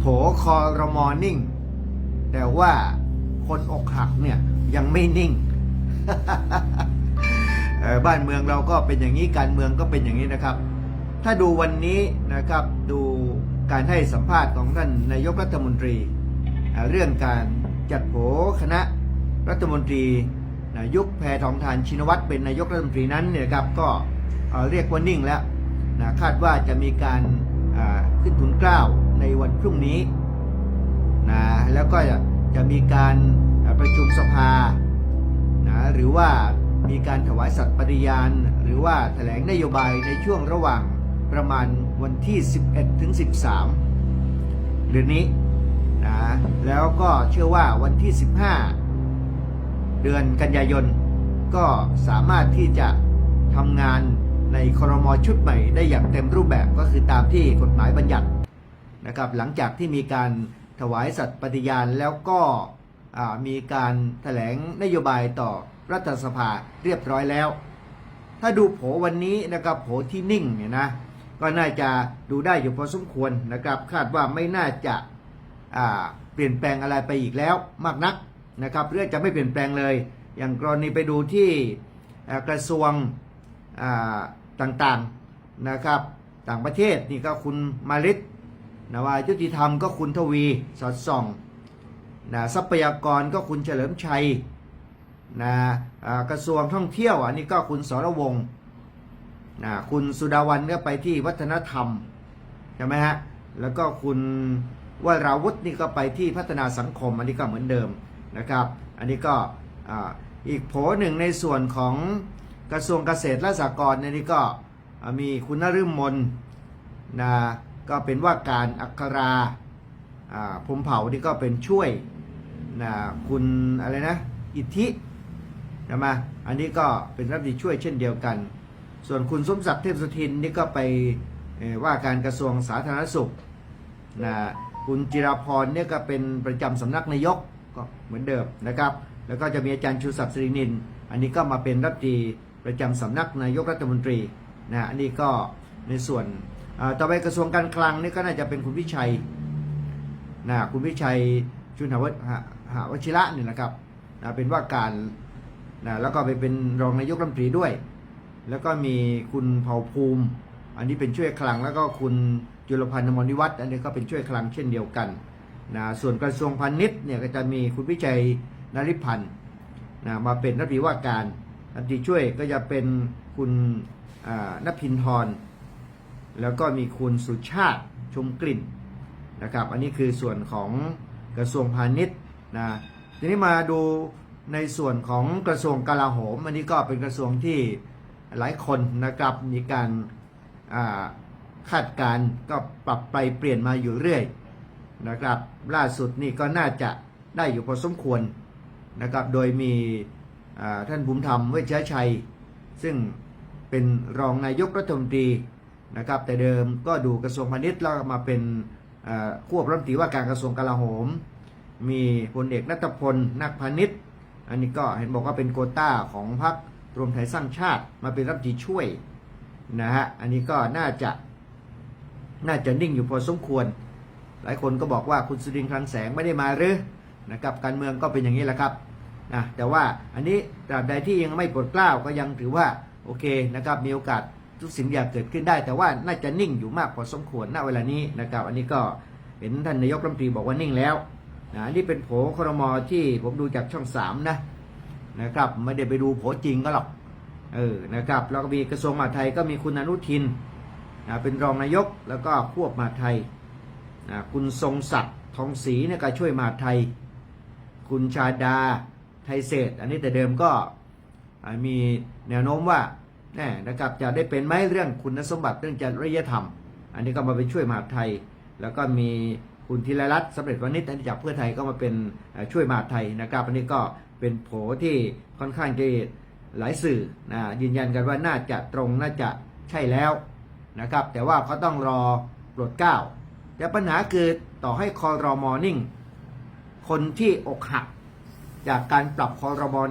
โผคอรมอนิ่ง แต่ว่าคนอกหักเนี่ยยังไม่นิ่งบ้านเมืองเราก็เป็นอย่างนี้การเมืองก็เป็นอย่างนี้นะครับ ถ้าดูวันนี้นะครับดูการให้สัมภาษณ์ของท่านนายกรัฐมนตรี เรื่องการจัดโผคณะรัฐมนตรีนะยุคแพทองทานชินวัตรเป็นนายกรัฐมนตรีนั้นเนี่ยครับก็เรียกว่านิ่งแล้วนะคาดว่าจะมีการขึ้นทุนเกล้า ในวันพรุ่งนี้นะแล้วก็จะจะมีการประชุมสภานะหรือว่ามีการถวายสัตย์ปฏิญาณ หรือว่าแถลงนโยบายในช่วงระหว่างประมาณวันที่ 11 ถึง 13 เดือนนี้นะแล้วก็เชื่อว่าวันที่ 15 เดือนกันยายน ก็สามารถที่จะทำงานในครมชุดใหม่ได้อย่างเต็มรูปแบบก็คือตามที่กฎหมายบัญญัติ นะครับหลังจากที่มีการถวายสัตย์ปฏิญาณแล้วก็มีการแถลงนโยบายต่อรัฐสภาเรียบร้อยแล้ว ถ้าดูโผวันนี้นะครับโผที่นิ่งเนี่ยนะก็น่าจะดูได้อยู่พอสมควรนะครับ คาดว่าไม่น่าจะาเปลี่ยนแปลงอะไรไปอีกแล้วมากนักนะครับเรื่องจะไม่เปลี่ยนแปลงเลย อย่างกรณีไปดูที่กระทรวงต่างๆนะครับต่างประเทศนี่ก็คุณมาริต นะว่ายุติธรรมก็คุณทวีสอดส่องนะทรัพยากรก็คุณเฉลิมชัยนะอ่ากระทรวงท่องเที่ยวอันนี้ก็คุณสรวงนะคุณสุดาวันก็ไปที่วัฒนธรรมใช่ไหมฮะแล้วก็คุณวราวุฒินี่ก็ไปที่พัฒนาสังคมอันนี้ก็เหมือนเดิมนะครับ อันนี้ก็อ่าอีกโผหนึ่งในส่วนของกระทรวงเกษตรและสหกรณ์นนี้ก็มีคุณนฤมลนะ ก็เป็นว่าการอัคราพรมเผ่านี่ก็เป็นช่วยนะคุณอะไรนะอิทธิใช่ไหมอันนี้ก็เป็นรัฐมนตรีช่วยเช่นเดียวกัน ส่วนคุณสมศักดิ์เทพสุทินนี่ก็ไปว่าการกระทรวงสาธารณสุขนะคุณจิรพรเนี่ยก็เป็นประจำสำนักนายกก็เหมือนเดิมนะครับ แล้วก็จะมีอาจารย์ชูศักดิ์สิรินิน อันนี้ก็มาเป็นรัฐมนตรีประจำสำนักนายกรัฐมนตรีนะอันนี้ก็ในส่วน ต่อไปกระทรวงการคลังนี่ก็น่าจะเป็นคุณวิชัยนะคุณวิชัยชุนหาวหาหาวชิระนี่นะครับนะเป็นว่าการนะแล้วก็ไปเป็นรองนายกรัฐมนตรีด้วย แล้วก็มีคุณเผ่าภูมิ อันนี้เป็นช่วยคลัง แล้วก็คุณจุลพันธ์อมรนิวัฒน์อันนี้ก็เป็นช่วยคลังเช่นเดียวกันนะส่วนกระทรวงพาณิชย์เนี่ยก็จะมีคุณวิชัยนริพันธ์นะมาเป็นรัฐมนตรีว่าการรัฐมนตรีช่วยก็จะเป็นคุณนภินทร แล้วก็มีคุณสุชาติชมกลิ่นนะครับ อันนี้คือส่วนของกระทรวงพาณิชย์นะทีนี้มาดูในส่วนของกระทรวงกลาโหม อันนี้ก็เป็นกระทรวงที่หลายคนนะครับมีการคาดการก็ปรับไปเปลี่ยนมาอยู่เรื่อยนะครับ ล่าสุดนี่ก็น่าจะได้อยู่พอสมควรนะครับ โดยมีท่านภูมิธรรมเวชยชัย ซึ่งเป็นรองนายกรัฐมนตรี นะครับ แต่เดิมก็ดูกระทรวงพาณิชย์แล้วมาเป็นควบรัฐมนตรีว่าการกระทรวงกลาโหม มีพลเอกนัทพลนักพาณิชย์ อันนี้ก็เห็นบอกว่าเป็นโควต้าของพรรครวมไทยสร้างชาติมาเป็นรัฐมนตรีช่วยนะฮะ อันนี้ก็น่าจะน่าจะนิ่งอยู่พอสมควร หลายคนก็บอกว่าคุณสุรินทร์คลังแสงไม่ได้มาหรือนะครับการเมืองก็เป็นอย่างนี้แหละครับนะแต่ว่าอันนี้ตราบใดที่ยังไม่ปลดกล้าวก็ยังถือว่าโอเคนะครับมีโอกาส ทุกสิ่งอย่างเกิดขึ้นได้ แต่ว่าน่าจะนิ่งอยู่มากพอสมควรณเวลานี้นะครับ อันนี้ก็เห็นท่านนายกรัฐมนตรีบอกว่านิ่งแล้วนะอันนี้เป็นโผครมอที่ผมดูจากช่องสามนะนะครับไม่ได้ไปดูโผจริงก็หรอกเออนะครับแล้วก็มีกระทรวงมหาดไทยก็มีคุณอนุทินนะเป็นรองนายกแล้วก็ควบมหาดไทยนะคุณทรงศักดิ์ทองศรีเนี่ยก็ช่วยมหาดไทย คุณชาดาไทยเศรษฐ์อันนี้แต่เดิมก็มีแนวโน้มว่า น่นะครับ จะได้เป็นไหมเรื่องคุณสมบัติเรื่องจริยธรรม อันนี้ก็มาไปช่วยมหาไทย แล้วก็มีคุณธีรรัตน์สำเร็จวณิชอันนี้จากเพื่อไทยก็มาเป็นช่วยมหาไทยนะครับ อันนี้ก็เป็นโผที่ค่อนข้างจะหลายสื่อนะยืนยันกันว่าน่าจะตรงน่าจะใช่แล้วนะครับ แต่ว่าเขาต้องรอโปรดเก้าแต่ปัญหาคือต่อให้คอรมอนิ่ง คนที่อกหัก จากการปรับคอรมอ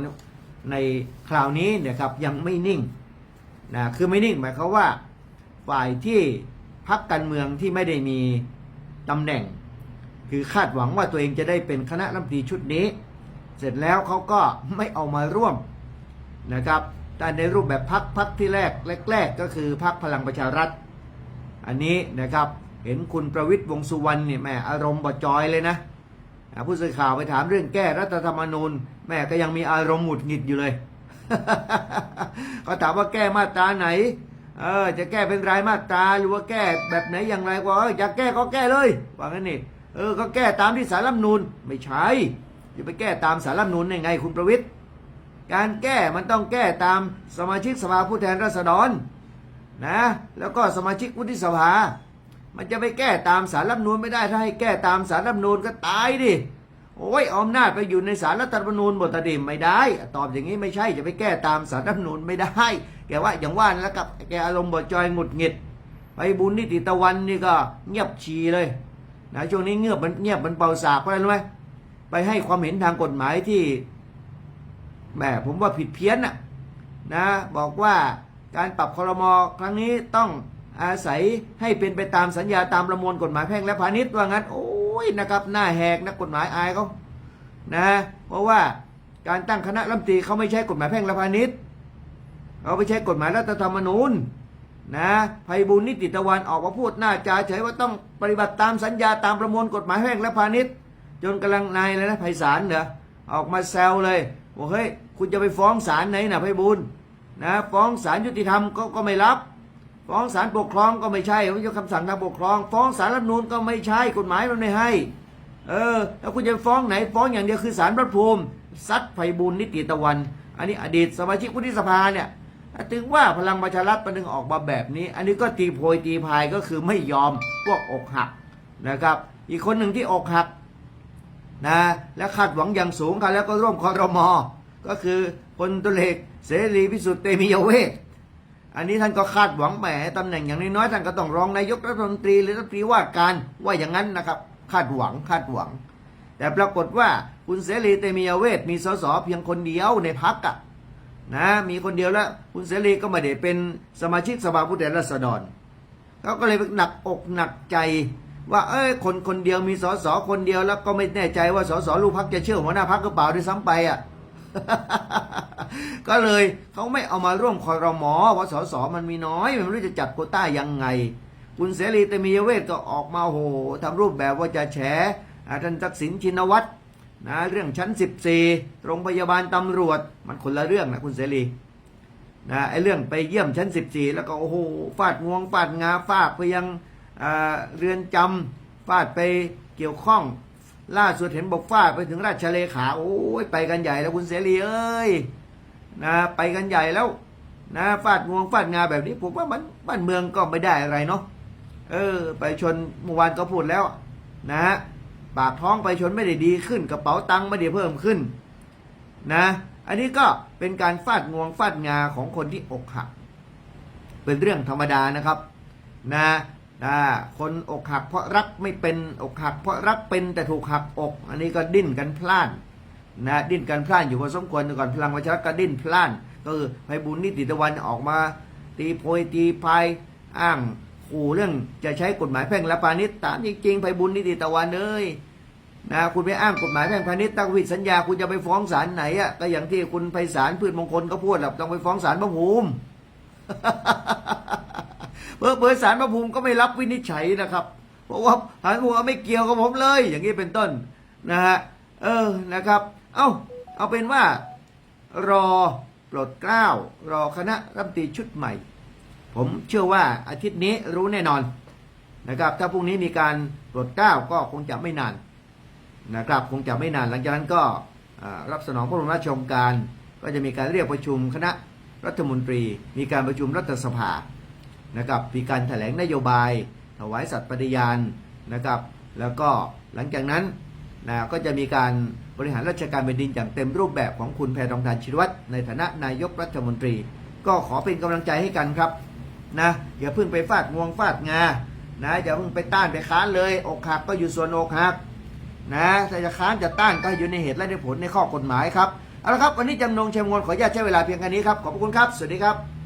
ในคราวนี้เนะครับยังไม่นิ่ง นะคือไม่นิ่งหมายความว่า ฝ่ายที่พักการเมืองที่ไม่ได้มีตำแหน่ง คือคาดหวังว่าตัวเองจะได้เป็นคณะรัฐมนตรีชุดนี้ เสร็จแล้วเขาก็ไม่เอามาร่วมนะครับแต่ในรูปแบบพักพักที่แรกแรก ๆ ก็คือพักพลังประชารัฐ อันนี้นะครับเห็นคุณประวิตยวงสุวรรณเนี่ยแม่อารมณ์บดจอยเลยนะผู้สื่อข่าวไปถามเรื่องแก้รัฐธรรมนูญแม่ก็ยังมีอารมณ์หงุดหงิดอยู่เลย เขาถามว่าแก้มาตราไหน เออ จะแก้เป็นรายมาตราหรือว่าแก้แบบไหนอย่างไรก็เอยากแก้ก็แก้เลยว่างั้นนี่เออก็แก้ตามที่สารรัฐนูญไม่ใช่จะไปแก้ตามสารรัฐนูญได้ไงคุณประวิตยการแก้มันต้องแก้ตามสมาชิกสภาผู้แทนราษฎรนะแล้วก็สมาชิกวุฒิสภา มันจะไปแก้ตามสารรัฐนูญไม่ได้ถ้าให้แก้ตามสารรัฐนูญก็ตายดิ โอ้ยออำนาจไปอยู่ในสารรัฐธรรมนูญบทดิมไม่ได้ ตอบอย่างนี้ไม่ใช่จะไปแก้ตามสารรัฐธรรมนูญไม่ได้ แกว่าอย่างว่านแล้วกับแกอารมณ์บดจอยหงุดหงิดไปบุญนิติตะวันนี่ก็เงียบชีเลยนะช่วงนี้เงียบมันเงียบมันเป่าสากเพราะอะไรรู้ไหมไปให้ความเห็นทางกฎหมายที่แหมผมว่าผิดเพี้ยนน่ะนะบอกว่าการปรับคอรมอครั้งนี้ต้องอาศัยให้เป็นไปตามสัญญาตามประมวลกฎหมายแพ่งและพาณิชย์ว่างั้นโอ้ ยนะครับหน้าแหกนักกฎหมายอายเขานะเพราะว่าการตั้งคณะรัฐมนตรีเขาไม่ใช้กฎหมายแพ่งและพาณิชย์เขาไปใช้กฎหมายรัฐธรรมนูญนะภัยบุญนิติตะวันออกมาพูดหน้าจาเฉยว่าต้องปฏิบัติตามสัญญาตามประมวลกฎหมายแพ่งและพาณิชย์ จนกำลังนายเลยนะไพศาลเหรอออกมาแซวเลยบอกเฮ้ยคุณจะไปฟ้องศาลไหนนะไพบุญนะฟ้องศาลยุติธรรมก็ก็ไม่รับ ฟ้องศาลปกครองก็ไม่ใช่ไม่ใช่คำสั่งทางปกครอง ฟ้องศาลรัฐมนูนก็ไม่ใช่กฎหมายมันไม่ให้ เออ แล้วคุณจะฟ้องไหน ฟ้องอย่างเดียวคือศาลพระภูมิซัดไฟบุญนิติตะวัน อันนี้อดีตสมาชิกวุฒิสภาเนี่ยถึงว่าพลังประชารัฐมันถึงออกมาแบบนี้ อันนี้ก็ตีโพยตีพายก็คือไม่ยอมพวกอกหักนะครับ อีกคนหนึ่งที่อกหักนะและคาดหวังอย่างสูงค่ะแล้วก็ร่วมคอรมอก็คือพลตุเลกเสรีพิสุทธิ์เตมียเวท อันนี้ท่านก็คาดหวังแหมตำแหน่งอย่างน้อยๆท่านก็ต้องรองนายกรัฐมนตรีหรือรัฐมนตรีว่าการว่าอย่างนั้นนะครับ คาดหวังคาดหวัง แต่ปรากฏว่าคุณเสรีเตมียเวทมีสสเพียงคนเดียวในพักอะนะมีคนเดียวแล้วคุณเสรีก็ไม่ได้เป็นสมาชิกสภาผู้แทนราษฎรเขาก็เลยหนักอกหนักใจว่าเอ้ยคนคนเดียวมีสสคนเดียวแล้วก็ไม่แน่ใจว่าสสลูกพักจะเชื่อหัวหน้าพักหรือเปล่าด้วยซ้ำไปอะ ก็เลยเขาไม่เอามาร่วมคอรมอเพราะสสมันมีน้อยมันไม่รู้จะจัดโควต้ายังไง คุณเสรีเตมียเวทก็ออกมาโหทำรูปแบบว่าจะแฉท่านทักษิณชินวัตรนะเรื่องชั้น 14 โรงพยาบาลตำรวจมันคนละเรื่องนะคุณเสรีนะไอ้เรื่องไปเยี่ยมชั้น 14 แล้วก็โอ้โหฟาดงวงฟาดงาฟาดไปยังเรือนจำฟาดไปเกี่ยวข้อง ล่าสุดเห็นบอกฟาดไปถึงราชเลขา โอ้ยไปกันใหญ่แล้วคุณเสรีเอ้ยนะไปกันใหญ่แล้วนะฟาดงวงฟาดงาแบบนี้ผมว่ามันบ้านเมืองก็ไม่ได้อะไรเนาะเออ ไปชนเมื่อวานก็พูดแล้ว นะฮะปากท้องไปชนไม่ได้ดีขึ้น กระเป๋าตังค์ไม่ได้เพิ่มขึ้น นะ อันนี้ก็เป็นการฟาดงวงฟาดงาของคนที่อกหัก เป็นเรื่องธรรมดานะครับ นะ นะคนอกหักเพราะรักไม่เป็นอกหักเพราะรักเป็นแต่ถูกหักอก อันนี้ก็ดิ้นกันพล่านนะดิ้นกันพล่านอยู่พอสมควรก่อนพลังประชารัฐก็ดิ้นพล่านก็คือไพบุญนิติตะวันออกมา ตีโพยตีพายอ้างขู่เรื่องจะใช้กฎหมายแพ่งและพาณิชย์ตามจริงๆไพบุญนิติตะวันเอ้ยนะคุณไปอ้างกฎหมายแพ่งพาณิชย์ตั้งวิสัญญาคุณจะไปฟ้องศาลไหนอะก็อย่างที่คุณไพศาลพืชมงคลก็พูดแหละต้องไปฟ้องศาลพระภูมิ เบอร์เบอร์ศาลพระภูมิก็ไม่รับวินิจฉัยนะครับ เพราะว่าศาลพระภูมิไม่เกี่ยวกับผมเลย อย่างนี้เป็นต้นนะฮะเออนะครับ เอ้าเอาเป็นว่ารอโปรดเกล้ารอคณะรัฐมนตรีชุดใหม่ ผมเชื่อว่าอาทิตย์นี้รู้แน่นอนนะครับ ถ้าพรุ่งนี้มีการโปรดเกล้าก็คงจะไม่นานนะครับคงจะไม่นานหลังจากนั้นก็รับสนองพระบรมราชโองการ ก็จะมีการเรียกประชุมคณะรัฐมนตรี มีการประชุมรัฐสภา นะครับมีการแถลงนโยบายถวายสัตย์ปฏิญาณนะครับแล้วก็หลังจากนั้นนะก็จะมีการบริหารราชการแผ่นดินอย่างเต็มรูปแบบของคุณแพทองทานชินวัตรในฐานะนายกรัฐมนตรี ก็ขอเป็นกำลังใจให้กันครับนะอย่าเพิ่งไปฟาดงวงฟาดงานะอย่าเพิ่งไปต้านไปค้านเลยอกหักก็อยู่ส่วนอกหักนะถ้าจะค้านจะต้านก็อยู่ในเหตุและในผลในข้อกฎหมายครับเอาละครับวันนี้จำนงเชมงวนขออนุญาตใช้เวลาเพียงแค่นี้ครับขอบคุณครับ สวัสดีครับ